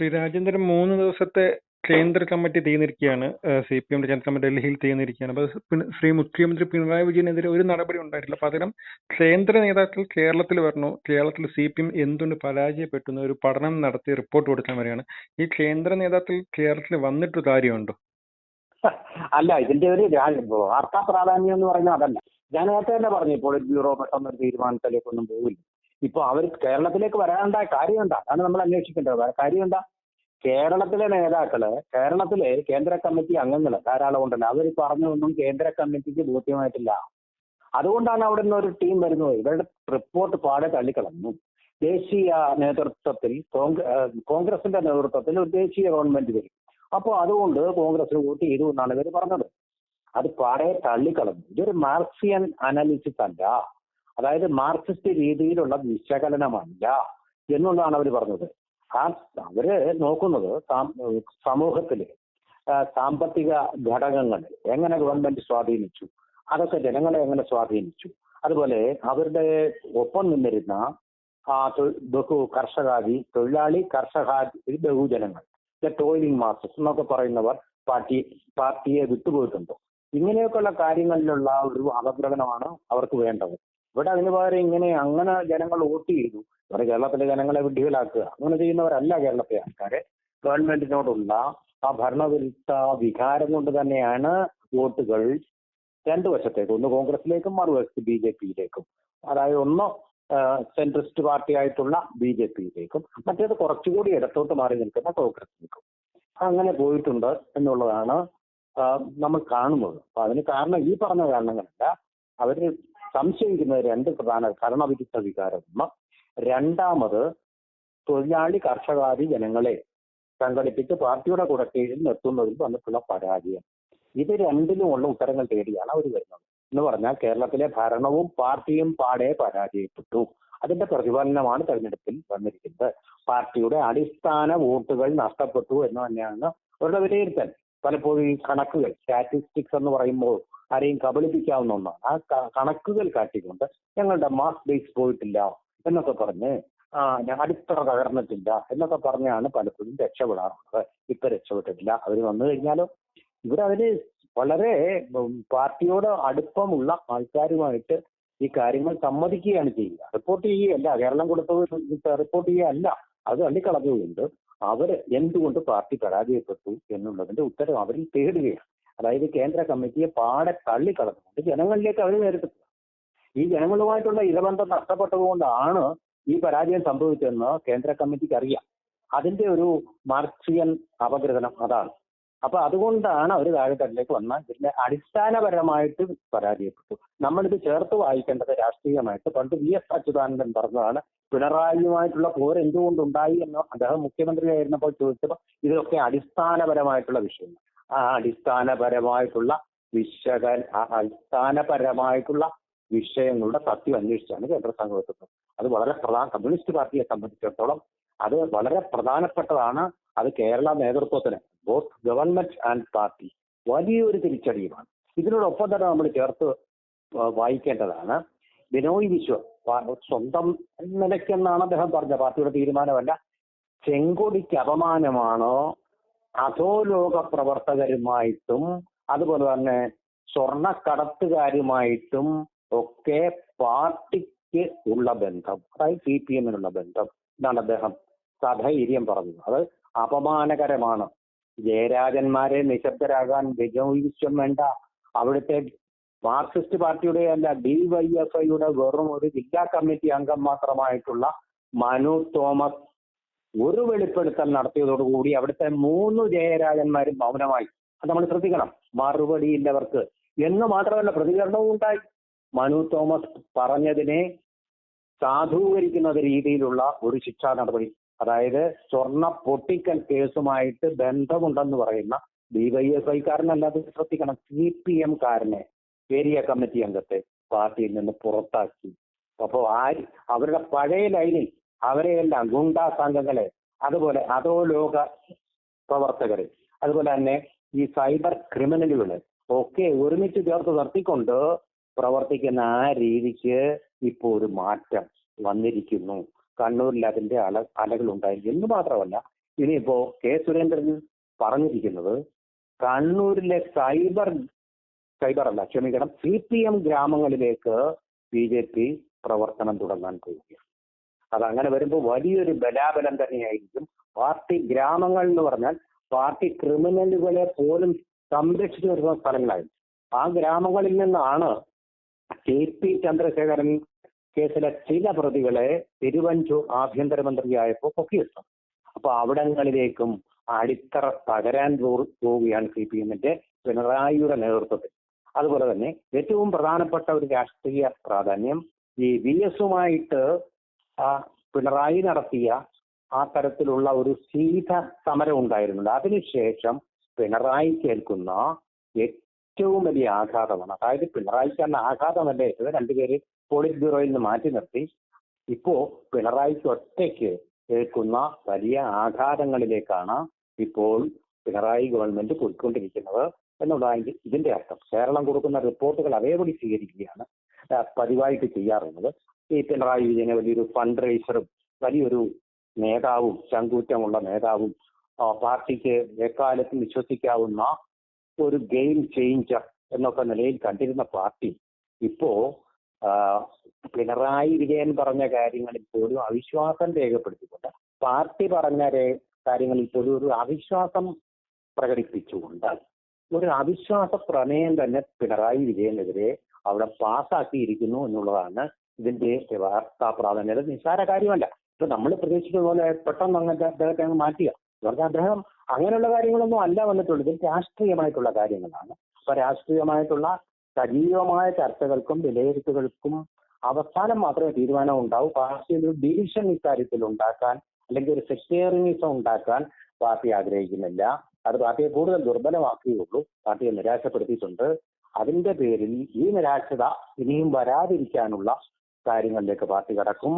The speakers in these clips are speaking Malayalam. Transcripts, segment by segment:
ശ്രീ രാജേന്ദ്രൻ മൂന്ന് ദിവസത്തെ കേന്ദ്ര കമ്മിറ്റി തീർന്നിരിക്കുകയാണ് സി പി എം കേന്ദ്ര കമ്മിറ്റി ഡൽഹിയിൽ തീർന്നിരിക്കുകയാണ്. പിന്നെ ശ്രീ മുഖ്യമന്ത്രി പിണറായി വിജയനെതിരെ ഒരു നടപടി ഉണ്ടായിട്ടില്ല. പകരം കേന്ദ്ര നേതാക്കൾ കേരളത്തിൽ വരണു. കേരളത്തിൽ സി പി എം എന്തുകൊണ്ട് പരാജയപ്പെട്ടു ഒരു പഠനം നടത്തി റിപ്പോർട്ട് കൊടുക്കാൻ വരികയാണ്. ഈ കേന്ദ്ര നേതാക്കൾ കേരളത്തിൽ വന്നിട്ട് കാര്യമുണ്ടോ? അല്ല ഇതിന്റെ ഒരു വാർത്താ പ്രാധാന്യം എന്ന് പറയുന്നത് അതല്ല. ഞാൻ നേരത്തെ തന്നെ പറഞ്ഞു ഇപ്പോൾ ബ്യൂറോ പെട്ടെന്ന് ഒരു തീരുമാനത്തിലേക്കൊന്നും പോകില്ല ഇപ്പൊ അവർ കേരളത്തിലേക്ക് വരാനുണ്ടായ കാര്യം എന്താ അതാണ് നമ്മൾ അന്വേഷിക്കേണ്ടത്. കാര്യം എന്താ കേരളത്തിലെ നേതാക്കൾ കേരളത്തിലെ കേന്ദ്ര കമ്മിറ്റി അംഗങ്ങൾ ധാരാളം ഉണ്ടല്ലോ. അവർ പറഞ്ഞതൊന്നും കേന്ദ്ര കമ്മിറ്റിക്ക് ബോധ്യമായിട്ടില്ല. അതുകൊണ്ടാണ് അവിടെ നിന്ന് ഒരു ടീം വരുന്നത്. ഇവരുടെ റിപ്പോർട്ട് പാടെ തള്ളിക്കളഞ്ഞു. ദേശീയ നേതൃത്വത്തിൽ കോൺഗ്രസിന്റെ നേതൃത്വത്തിൽ ഒരു ദേശീയ ഗവൺമെന്റ് വരും. അപ്പോൾ അതുകൊണ്ട് കോൺഗ്രസിന് വോട്ട് ചെയ്തു എന്നാണ് ഇവർ പറഞ്ഞത്. അത് പാടെ തള്ളിക്കളഞ്ഞു. ഇതൊരു മാർക്സിയൻ അനാലിസിസ് അല്ല. അതായത് മാർക്സിസ്റ്റ് രീതിയിലുള്ള വിശകലനമല്ല എന്നുള്ളതാണ് അവർ പറഞ്ഞത്. ആ അവർ നോക്കുന്നത് സമൂഹത്തിലെ സാമ്പത്തിക ഘടകങ്ങൾ എങ്ങനെ ഗവൺമെന്റ് സ്വാധീനിച്ചു അതൊക്കെ ജനങ്ങളെ എങ്ങനെ സ്വാധീനിച്ചു അതുപോലെ അവരുടെ ഒപ്പം നിന്നിരുന്ന ആ ബഹു കർഷകാദി തൊഴിലാളി കർഷകാദി ബഹുജനങ്ങൾ ടോയിലിംഗ് മാസസ് എന്നൊക്കെ പറയുന്നവർ പാർട്ടി പാർട്ടിയെ വിട്ടുപോയിട്ടുണ്ടോ. ഇങ്ങനെയൊക്കെയുള്ള കാര്യങ്ങളിലുള്ള ഒരു അവഗ്രഹനമാണ് അവർക്ക് വേണ്ടത്. ഇവിടെ അതിന് പകരം ഇങ്ങനെ അങ്ങനെ ജനങ്ങൾ വോട്ട് ചെയ്തു. ഇവിടെ കേരളത്തിലെ ജനങ്ങളെ വിഡ്ഢികളാക്കുക. അങ്ങനെ ചെയ്യുന്നവരല്ല കേരളത്തിലെ ആൾക്കാരെ. ഗവൺമെന്റിനോടുള്ള ആ ഭരണവിരുദ്ധ വികാരം കൊണ്ട് തന്നെയാണ് വോട്ടുകൾ രണ്ടു വശത്തേക്കും. ഒന്ന് കോൺഗ്രസിലേക്കും മറുവശത്ത് ബി ജെ പിയിലേക്കും. അതായത് ഒന്ന് സെൻട്രിസ്റ്റ് പാർട്ടി ആയിട്ടുള്ള ബി ജെ പിയിലേക്കും. മറ്റേത് കുറച്ചുകൂടി ഇടത്തോട്ട് മാറി നിൽക്കുന്ന കോൺഗ്രസിലേക്കും. അങ്ങനെ പോയിട്ടുണ്ട് എന്നുള്ളതാണ് നമ്മൾ കാണുന്നത്. അപ്പൊ അതിന് കാരണം ഈ പറഞ്ഞ കാരണങ്ങളല്ല. അവർ സംശയിക്കുന്ന രണ്ട് പ്രധാന ഭരണവിരുദ്ധ വികാരം. ഒന്ന് രണ്ടാമത് തൊഴിലാളി കർഷകാദി ജനങ്ങളെ സംഘടിപ്പിച്ച് പാർട്ടിയുടെ കൂടെ കീഴിൽ നിർത്തുന്നതിൽ വന്നിട്ടുള്ള പരാജയം. ഇത് രണ്ടിലുമുള്ള ഉത്തരങ്ങൾ തേടിയാണ് അവർ വരുന്നത്. എന്ന് പറഞ്ഞാൽ കേരളത്തിലെ ഭരണവും പാർട്ടിയും പാടെ പരാജയപ്പെട്ടു. അതിന്റെ പ്രതിഫലനമാണ് തെരഞ്ഞെടുപ്പിൽ വന്നിരിക്കുന്നത്. പാർട്ടിയുടെ അടിസ്ഥാന വോട്ടുകൾ നഷ്ടപ്പെട്ടു എന്ന് തന്നെയാണ് അവരുടെ വിലയിരുത്തൽ. പലപ്പോഴും ഈ കണക്കുകൾ സ്റ്റാറ്റിസ്റ്റിക്സ് എന്ന് പറയുമ്പോൾ ആരെയും കബളിപ്പിക്കാവുന്ന ഒന്നാണ്. ആ കണക്കുകൾ കാട്ടിക്കൊണ്ട് ഞങ്ങളുടെ മാസ് ബേസ് പോയിട്ടില്ല എന്നൊക്കെ പറഞ്ഞ് അടിത്തറ തകർന്നിട്ടില്ല എന്നൊക്കെ പറഞ്ഞാണ് പലപ്പോഴും രക്ഷപ്പെടാറുള്ളത്. ഇപ്പൊ രക്ഷപ്പെട്ടിട്ടില്ല. അവർ വന്നു കഴിഞ്ഞാലോ? അവർ വളരെ പാർട്ടിയോട് അടുപ്പമുള്ള ആൾക്കാരുമായിട്ട് ഈ കാര്യങ്ങൾ സമ്മതിക്കുകയാണ് ചെയ്യുക. റിപ്പോർട്ട് ചെയ്യുകയല്ല. കേരളം കൊടുത്തത് റിപ്പോർട്ട് ചെയ്യുകയല്ല. അത് തള്ളിക്കളഞ്ഞുകൊണ്ട് അവർ എന്തുകൊണ്ട് പാർട്ടി പരാജയപ്പെട്ടു എന്നുള്ളതിന്റെ ഉത്തരം അവരിൽ തേടുകയാണ്. അതായത് കേന്ദ്ര കമ്മിറ്റിയെ പാടെ തള്ളിക്കളഞ്ഞുകൊണ്ട് ജനങ്ങളിലേക്ക് അവർ നേരിട്ടു ഈ ജനങ്ങളുമായിട്ടുള്ള ഇടബന്ധം നഷ്ടപ്പെട്ടതുകൊണ്ടാണ് ഈ പരാജയം സംഭവിച്ചതെന്ന് കേന്ദ്ര കമ്മിറ്റിക്ക് അറിയാം. അതിന്റെ ഒരു മാർക്സിയൻ അപഗ്രഥനം അതാണ്. അപ്പൊ അതുകൊണ്ടാണ് അവർ താഴെത്തട്ടിലേക്ക് വന്ന ഇതിന്റെ അടിസ്ഥാനപരമായിട്ട് പരാജയപ്പെട്ടു. നമ്മളിത് ചേർത്ത് വായിക്കേണ്ടത് രാഷ്ട്രീയമായിട്ട്. പണ്ട് വി എസ് അച്യുതാനന്ദൻ പറഞ്ഞതാണ് പിണറായിയുമായിട്ടുള്ള പോർ എന്തുകൊണ്ടുണ്ടായി എന്ന് അദ്ദേഹം മുഖ്യമന്ത്രിയായിരുന്നപ്പോൾ ചോദിച്ചപ്പോൾ ഇതൊക്കെ അടിസ്ഥാനപരമായിട്ടുള്ള വിഷയങ്ങൾ. ആ അടിസ്ഥാനപരമായിട്ടുള്ള വിശക അടിസ്ഥാനപരമായിട്ടുള്ള വിഷയങ്ങളുടെ സത്യം അന്വേഷിച്ചാണ് കേന്ദ്ര സംഘം അത് വളരെ പ്രധാന കമ്മ്യൂണിസ്റ്റ് പാർട്ടിയെ സംബന്ധിച്ചിടത്തോളം അത് വളരെ പ്രധാനപ്പെട്ടതാണ്. അത് കേരള നേതൃത്വത്തിന് ബോത്ത് ഗവൺമെന്റ് ആൻഡ് പാർട്ടി വലിയൊരു തിരിച്ചടിയുമാണ്. ഇതിനോടൊപ്പം തന്നെ നമ്മൾ ചേർത്ത് വായിക്കേണ്ടതാണ് ബിനോയ് വിശ്വം സ്വന്തം നിലയ്ക്കെന്നാണ് അദ്ദേഹം പറഞ്ഞത്. പാർട്ടിയുടെ തീരുമാനമല്ല. ചെങ്കൊടിക്ക് അപമാനമാണോ? അധോലോക പ്രവർത്തകരുമായിട്ടും അതുപോലെ തന്നെ സ്വർണക്കടത്തുകാരുമായിട്ടും ഒക്കെ പാർട്ടിക്ക് ഉള്ള ബന്ധം അതായത് സി പി എമ്മിനുള്ള ബന്ധം എന്നാണ് അദ്ദേഹം സധൈര്യം പറഞ്ഞത്. അത് അപമാനകരമാണ്. ജയരാജന്മാരെ നിശബ്ദരാകാൻ വിജയിച്ചും വേണ്ട. അവിടുത്തെ മാർക്സിസ്റ്റ് പാർട്ടിയുടെ അല്ല ഡി വൈ എഫ് ഐയുടെ വെറും ഒരു ജില്ലാ കമ്മിറ്റി അംഗം മാത്രമായിട്ടുള്ള മനു തോമസ് ഒരു വെളിപ്പെടുത്തൽ നടത്തിയതോടുകൂടി അവിടുത്തെ മൂന്ന് ജയരാജന്മാരും മൗനമായി. അത് നമ്മൾ ശ്രദ്ധിക്കണം. മറുപടിയില്ലവർക്ക് എന്ന് മാത്രമല്ല പ്രതികരണവും ഉണ്ടായി. മനു തോമസ് പറഞ്ഞതിനെ സാധൂകരിക്കുന്ന രീതിയിലുള്ള ഒരു ശിക്ഷാ നടപടി അതായത് സ്വർണ പൊട്ടിക്കൽ കേസുമായിട്ട് ബന്ധമുണ്ടെന്ന് പറയുന്ന ഡിവൈഎഫ്ഐ കാരനല്ലാതെ ശ്രദ്ധിക്കണം സി പി എം കാരനെ ഏരിയ കമ്മിറ്റി അംഗത്തെ പാർട്ടിയിൽ നിന്ന് പുറത്താക്കി. അപ്പോൾ ആര് അവരുടെ പഴയ ലൈനിൽ അവരെയെല്ലാം ഗുണ്ടാ സംഘങ്ങളെ അതുപോലെ അതോ ലോക പ്രവർത്തകരെ അതുപോലെ തന്നെ ഈ സൈബർ ക്രിമിനലുകളെ ഒക്കെ ഒരുമിച്ച് ചേർത്ത് നിർത്തിക്കൊണ്ട് പ്രവർത്തിക്കുന്ന ആ രീതിക്ക് ഇപ്പോൾ ഒരു മാറ്റം വന്നിരിക്കുന്നു. കണ്ണൂരിൽ അതിന്റെ അല അലകൾ ഉണ്ടായി എന്ന് മാത്രമല്ല ഇനിയിപ്പോ കെ സുരേന്ദ്രൻ പറഞ്ഞിരിക്കുന്നത് കണ്ണൂരിലെ സൈബർ സൈബർ അല്ല ക്ഷമിക്കണം സി പി എം ഗ്രാമങ്ങളിലേക്ക് ബി ജെ പി പ്രവർത്തനം തുടങ്ങാൻ പോവുകയാണ്. അങ്ങനെ വരുമ്പോൾ വലിയൊരു ബലാബലം തന്നെയായിരിക്കും. പാർട്ടി ഗ്രാമങ്ങൾ എന്ന് പറഞ്ഞാൽ പാർട്ടി ക്രിമിനലുകളെ പോലും സംരക്ഷിച്ചു വരുന്ന സ്ഥലങ്ങളായിരുന്നു ആ ഗ്രാമങ്ങളിൽ നിന്നാണ് കെ പി ചന്ദ്രശേഖരൻ കേസിലെ ചില പ്രതികളെ തിരുവഞ്ചൂർ ആഭ്യന്തരമന്ത്രിയായപ്പോൾ പൊക്കിയിട്ടു. അപ്പൊ അവിടങ്ങളിലേക്കും അടിത്തറ തകരാൻ പോവുകയാണ് സി പി എമ്മിന്റെ പിണറായിയുടെ നേതൃത്വത്തിൽ. അതുപോലെ തന്നെ ഏറ്റവും പ്രധാനപ്പെട്ട ഒരു രാഷ്ട്രീയ പ്രാധാന്യം ഈ വി എസുമായിട്ട് പിണറായി നടത്തിയ ആ തരത്തിലുള്ള ഒരു ശീത സമരം ഉണ്ടായിരുന്നുണ്ട്. അതിനുശേഷം പിണറായി കേൾക്കുന്ന ഏറ്റവും വലിയ ആഘാതമാണ്. അതായത് പിണറായിക്ക് അന്ന് ആഘാതമല്ല? ഏറ്റത് രണ്ടുപേര് പോളിറ്റ് ബ്യൂറോയിൽ നിന്ന് മാറ്റി നിർത്തി. ഇപ്പോ പിണറായിക്ക് ഒറ്റയ്ക്ക് ഏൽക്കുന്ന വലിയ ആഘാതങ്ങളിലേക്കാണ് ഇപ്പോൾ പിണറായി ഗവൺമെന്റ് പോയിക്കൊണ്ടിരിക്കുന്നത് എന്നുള്ളതാണ് ഇതിന്റെ അർത്ഥം കേരളം കൊടുക്കുന്ന റിപ്പോർട്ടുകൾ അതേപടി സ്വീകരിക്കുകയാണ്. പതിവായിട്ട് ചെയ്യാറുള്ളത്. ഈ പിണറായി വിജയനെ വലിയൊരു ഫണ്ട് റേസറും വലിയൊരു നേതാവും ചങ്കൂറ്റമുള്ള നേതാവും പാർട്ടിക്ക് എക്കാലത്തും വിശ്വസിക്കാവുന്ന ഒരു ഗെയിം ചേഞ്ചർ എന്നൊക്കെ നിലയിൽ കണ്ടിരുന്ന പാർട്ടി ഇപ്പോ പിണറായി വിജയൻ പറഞ്ഞ കാര്യങ്ങളിൽ പോലും അവിശ്വാസം രേഖപ്പെടുത്തിക്കൊണ്ട് പാർട്ടി പറഞ്ഞ കാര്യങ്ങളിൽ പോലും ഒരു അവിശ്വാസം പ്രകടിപ്പിച്ചുകൊണ്ട് ഒരു അവിശ്വാസ പ്രമേയം തന്നെ പിണറായി വിജയനെതിരെ അവിടെ പാസ്സാക്കിയിരിക്കുന്നു എന്നുള്ളതാണ് ഇതിന്റെ വാർത്താ പ്രാധാന്യത നിസ്സാര കാര്യമല്ല. ഇപ്പൊ നമ്മൾ പ്രതീക്ഷിക്കുന്ന പോലെ പെട്ടെന്ന് അങ്ങനത്തെ അദ്ദേഹത്തെ അങ്ങ് മാറ്റുക എന്ന് പറഞ്ഞാൽ അദ്ദേഹം അങ്ങനെയുള്ള കാര്യങ്ങളൊന്നും അല്ല വന്നിട്ടുള്ളത്. രാഷ്ട്രീയമായിട്ടുള്ള കാര്യങ്ങളാണ്. അപ്പൊ രാഷ്ട്രീയമായിട്ടുള്ള സജീവമായ ചർച്ചകൾക്കും വിലയിരുത്തലുകൾക്കും അവസാനം മാത്രമേ തീരുമാനം ഉണ്ടാവൂ പാർട്ടി ഒരു ഡിവിഷൻ ഇക്കാര്യത്തിൽ ഉണ്ടാക്കാൻ അല്ലെങ്കിൽ ഒരു സെക്ടേറിയനിസം ഉണ്ടാക്കാൻ പാർട്ടി ആഗ്രഹിക്കുന്നില്ല. അത് പാർട്ടിയെ കൂടുതൽ ദുർബലമാക്കുകയുള്ളൂ. പാർട്ടിയെ നിരാശപ്പെടുത്തിയിട്ടുണ്ട്. അതിന്റെ പേരിൽ ഈ നിരാശത ഇനിയും വരാതിരിക്കാനുള്ള കാര്യങ്ങളിലേക്ക് പാർട്ടി കടക്കും.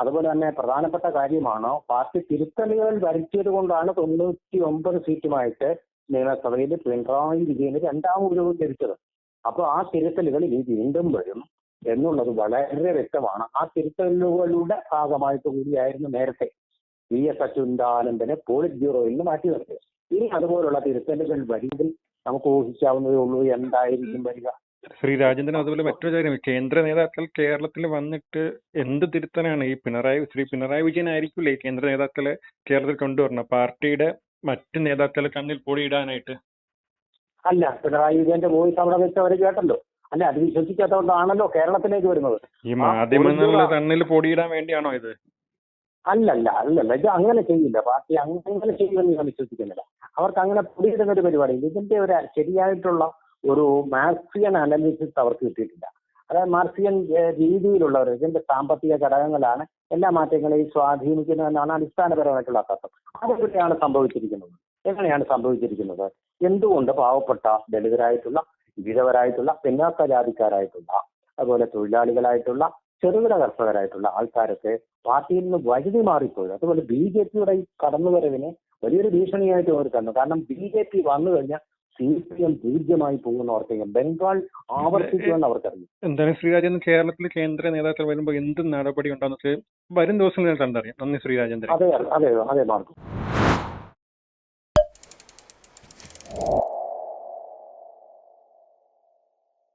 അതുപോലെ തന്നെ പ്രധാനപ്പെട്ട കാര്യമാണ് പാർട്ടി തിരുത്തലുകൾ വരുത്തിയത് കൊണ്ടാണ് തൊണ്ണൂറ്റി ഒമ്പത് സീറ്റുമായിട്ട് നിയമസഭയിൽ പിണറായി വിജയന് രണ്ടാം ഗുരുവും ലഭിച്ചത്. അപ്പോൾ ആ തിരുത്തലുകൾ ഇനി വീണ്ടും വരും എന്നുള്ളത് വളരെ വ്യക്തമാണ്. ആ തിരുത്തലുകളുടെ ഭാഗമായിട്ട് കൂടിയായിരുന്നു നേരത്തെ വി എസ് അച്യുതാനന്ദനെ പോളിറ്റ് ബ്യൂറോയിൽ നിന്ന് മാറ്റി നിർത്തിയത് ഇനി അതുപോലുള്ള തിരുത്തലുകൾ വരികിൽ നമുക്ക് ഊഹിക്കാവുന്നതേ ഉള്ളൂ എന്തായിരിക്കും വരിക. ശ്രീ രാജേന്ദ്രൻ അതുപോലെ മറ്റൊരു കാര്യം. കേന്ദ്ര നേതാക്കൾ കേരളത്തിൽ വന്നിട്ട് എന്ത് തിരുത്തനാണ് ഈ പിണറായി ശ്രീ പിണറായി വിജയൻ ആയിരിക്കില്ലേ കേന്ദ്ര നേതാക്കളെ കേരളത്തിൽ കൊണ്ടുവരണം? പാർട്ടിയുടെ മറ്റ് നേതാക്കളെ കണ്ണിൽ പൊടിയിടാനായിട്ട്. അല്ല പിണറായി വിജയന്റെ വോയിസ് അവിടെ വെച്ച് അവർ കേട്ടല്ലോ. അല്ല അത് വിശ്വസിക്കാത്തതുകൊണ്ടാണല്ലോ കേരളത്തിലേക്ക് വരുന്നത്. ഈ മാധ്യമങ്ങളുടെ ഒരു- കണ്ണിൽ പൊടിയിടാൻ വേണ്ടിയാണോ ഇത്? അല്ലല്ല അല്ലല്ല ഇത് അങ്ങനെ ചെയ്യില്ല പാർട്ടി അങ്ങനെ ചെയ്യുമെന്ന് ഞാൻ വിശ്വസിക്കുന്നില്ല. അവർക്ക് അങ്ങനെ പൊടിയിടുന്ന ഒരു പരിപാടി ഇതിന്റെ ഒരു ശരിയായിട്ടുള്ള ഒരു മാർക്സിയൻ അനാലിസിസ് അവർക്ക് കിട്ടിയിട്ടില്ല. അതായത് മാർക്സിയൻ ഏഹ്, രീതിയിലുള്ളവർ ഇതിന്റെ സാമ്പത്തിക ഘടകങ്ങളാണ് എല്ലാ മാറ്റങ്ങളെയും സ്വാധീനിക്കുന്നതെന്നാണ് അടിസ്ഥാനപരമായിട്ടുള്ള തത്വം അതെവിടെയാണ് സംഭവിച്ചിരിക്കുന്നത്? എങ്ങനെയാണ് സംഭവിച്ചിരിക്കുന്നത്? എന്തുകൊണ്ട് പാവപ്പെട്ട ദളിതരായിട്ടുള്ള വിധവരായിട്ടുള്ള പിന്നാക്ക ജാതിക്കാരായിട്ടുള്ള അതുപോലെ തൊഴിലാളികളായിട്ടുള്ള ചെറുകിട കർഷകരായിട്ടുള്ള ആൾക്കാരൊക്കെ പാർട്ടിയിൽ നിന്ന് വഴുതി മാറിപ്പോയത് അതുപോലെ ബി ജെ പിയുടെ ഈ കടന്നുവരവിനെ വലിയൊരു ഭീഷണിയായിട്ട് അവർ കണ്ടു. കാരണം ബി ജെ പി വന്നു കഴിഞ്ഞാൽ സി പി എം പൂജ്യമായി പോകുന്ന ഓർത്തിക്കും ബംഗാൾ ആവർത്തിക്കുമെന്ന് അവർക്കറിയാം. എന്താണ് ശ്രീരാജൻ കേരളത്തിൽ കേന്ദ്ര നേതാക്കൾ വരുമ്പോൾ എന്ത് നടപടി ഉണ്ടാകുന്ന വരും ദിവസങ്ങളിൽ കണ്ടറിയാം. നന്ദി ശ്രീരാജൻ അതെ അതെ അതെ മാർക്കും.